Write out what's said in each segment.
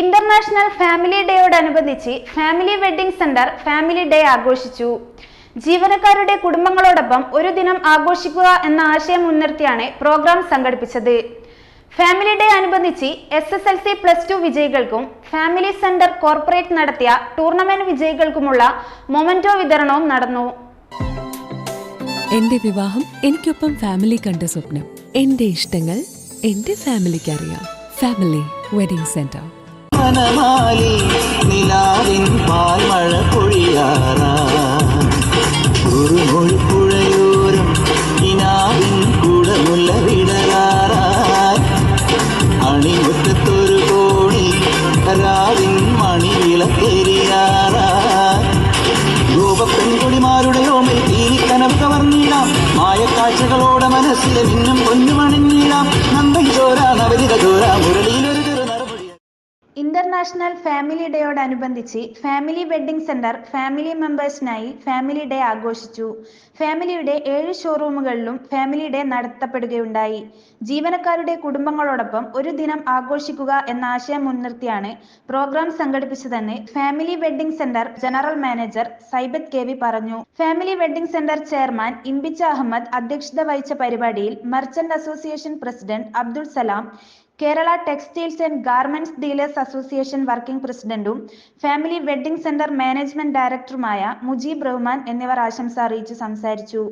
International family ഡേയോടനുബന്ധിച്ച് family wedding centre family day ആഘോഷിച്ചു. ജീവനക്കാരുടെ കുടുംബങ്ങളോടൊപ്പം ഒരു ദിനം ആഘോഷിക്കുക എന്ന ആശയം മുൻനിർത്തിയാണ് പ്രോഗ്രാം സംഘടിപ്പിച്ചത്. ഫാമിലി ഡേ അനുബന്ധിച്ച് S S L C plus two വിജയികൾക്കും family centre corporate നടത്തിയ ടൂർണമെന്റ് വിജയികൾക്കുമുള്ള മൊമെന്റോ വിതരണവും നടന്നു. എന്റെ വിവാഹം എനിക്കൊപ്പം ഫാമിലി കണ്ട സ്വപ്നം. എന്റെ ഇഷ്ടങ്ങൾ എന്റെ ഫാമിലിക്ക് അറിയാം. ഫാമിലി വെഡിംഗ് സെന്റർ വനമാലി നിലാവിൻ പാൽമഴ പൊഴിയാറാ ഒരു ഇനാവിൻ കിനാവിൻ കുടമുല്ല വിടലാറായി അണിമുറ്റത്തൊരു കോണി രാവിൻ മണി വിളക്കെരിയാറാ രൂപ പെൺകുടിമാരുടെ ഓമൽ തീരിക്കനവ് കവർന്നിടാം. മായക്കാഴ്ചകളോടെ മനസ്സിലെ നിന്നും പൊന്നുമണിഞ്ഞിടാം. നന്ദൻ ചോര നവരിത ചോര നറുപൊഴി ഇന്റർനാഷണൽ ഫാമിലി ഡേയോടനുബന്ധിച്ച് ഫാമിലി വെഡ്ഡിംഗ് സെന്റർ ഫാമിലി മെമ്പേഴ്സിനായി ഫാമിലി ഡേ ആഘോഷിച്ചു. ഫാമിലിയുടെ ഏഴ് ഷോറൂമുകളിലും ഫാമിലി ഡേ നടത്തപ്പെടുകയുണ്ടായി. ജീവനക്കാരുടെ കുടുംബങ്ങളോടൊപ്പം ഒരു ദിനം ആഘോഷിക്കുക എന്ന ആശയം മുൻനിർത്തിയാണ് programme സംഘടിപ്പിച്ചതെന്ന് family wedding centre general manager Saibath K പറഞ്ഞു. Family wedding centre chairman Imbichi Ahammed അധ്യക്ഷത വഹിച്ച പരിപാടിയിൽ merchant association president Abdul Salam Kerala textiles and garments dealers association working പ്രസിഡന്റും ഫാമിലി വെഡ്ഡിംഗ് സെന്റർ മാനേജ്മെന്റ് ഡയറക്ടറുമായ മുജീബ് റഹ്മാൻ എന്നിവർ ആശംസ അറിയിച്ചു സംസാരിച്ചു.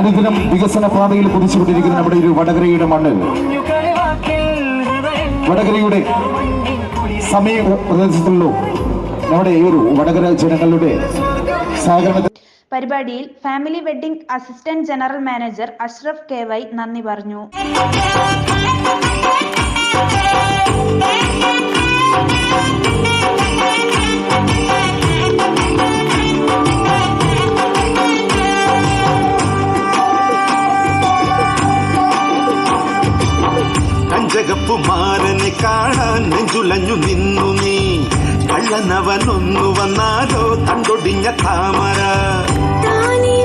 അനുദിനം വികസന പാതയിൽ കുതിച്ചുകൊണ്ടിരിക്കുന്ന നമ്മുടെ ഒരു വടകരയുടെ മണ്ണ്. വടകരയുടെ സമയ പ്രദേശത്തുള്ളൂ. നമ്മുടെ ഈ ഒരു വടകര ജനങ്ങളുടെ സഹകരണ പരിപാടിയിൽ family wedding assistant general manager Ashraf K Y നന്ദി പറഞ്ഞു. കഞ്ചകപ്പുമാരനെ കാണാൻ നെഞ്ചുലഞ്ഞു നിന്നു നീ. കള്ളനവനൊന്നു വന്നാലോ തണ്ടൊടിഞ്ഞ താമര. താനേ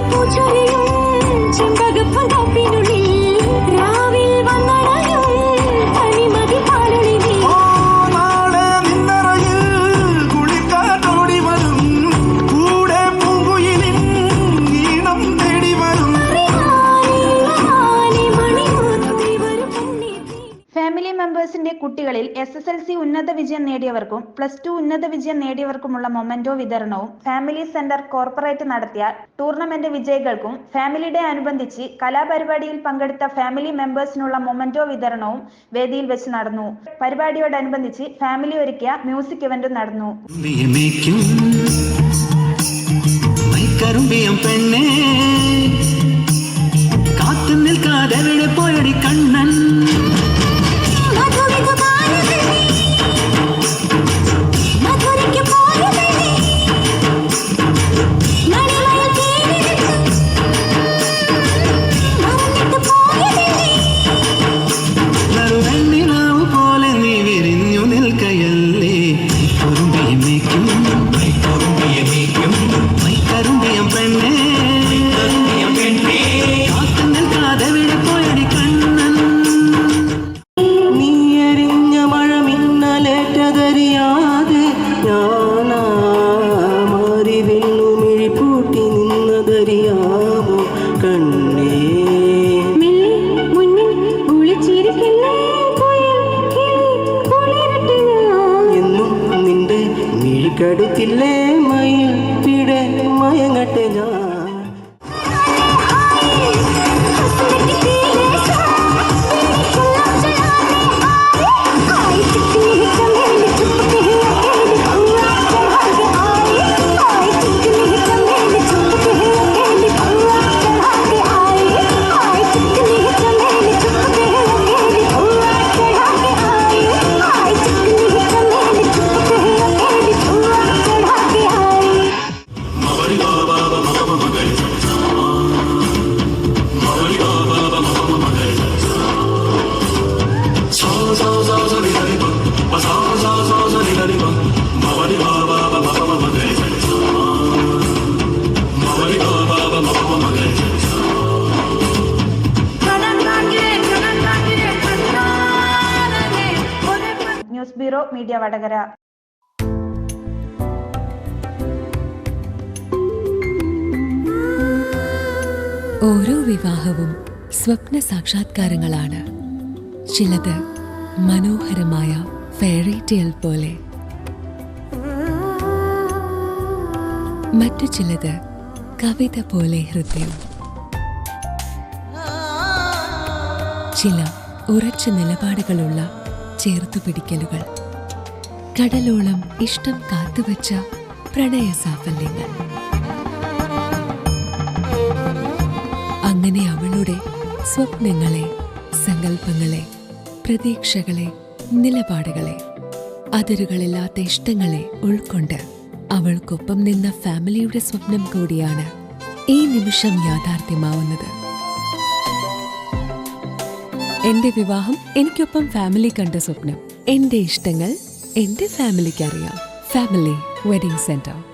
എസ് എസ് എൽ സി ഉന്നത വിജയം നേടിയവർക്കും പ്ലസ് ടു ഉന്നത വിജയം നേടിയവർക്കുമുള്ള മൊമെന്റോ വിതരണവും ഫാമിലി സെന്റർ കോർപ്പറേറ്റ് നടത്തിയ ടൂർണമെന്റ് വിജയികൾക്കും ഫാമിലി ഡേ അനുബന്ധിച്ച് കലാപരിപാടിയിൽ പങ്കെടുത്ത ഫാമിലി മെമ്പേഴ്സിനുള്ള മൊമെന്റോ വിതരണവും വേദിയിൽ വെച്ച് നടന്നു. പരിപാടിയോടനുബന്ധിച്ച് ഫാമിലി ഒരുക്കിയ മ്യൂസിക് ഇവന്റും നടന്നു. പെണ്ണേ. decirle bureau media Vadakara. ഓരോ വിവാഹവും സ്വപ്ന സാക്ഷാത്കാരങ്ങളാണ്. ചിലത് മനോഹരമായ ഫെയറി ടെയിൽ പോലെ. മറ്റു ചിലത് കവിത പോലെ ഹൃദയം. ചില ഉറച്ച നിലപാടുകളുള്ള ചേർത്തുപിടിക്കലുകൾ. കടലോളം ഇഷ്ടം കാത്തുവച്ച പ്രണയ സാഫല്യങ്ങൾ. അങ്ങനെ അവളുടെ സ്വപ്നങ്ങളെ സങ്കല്പങ്ങളെ പ്രതീക്ഷകളെ നിലപാടുകളെ അതിരുകളില്ലാത്ത ഇഷ്ടങ്ങളെ ഉൾക്കൊണ്ട് അവൾക്കൊപ്പം നിന്ന ഫാമിലിയുടെ സ്വപ്നം കൂടിയാണ് ഈ നിമിഷം യാഥാർത്ഥ്യമാവുന്നത്. എന്റെ വിവാഹം എനിക്കൊപ്പം ഫാമിലി കണ്ട സ്വപ്നം. എന്റെ ഇഷ്ടങ്ങൾ എന്റെ ഫാമിലിക്ക് അറിയാം ഫാമിലി വെഡിംഗ് സെന്റർ.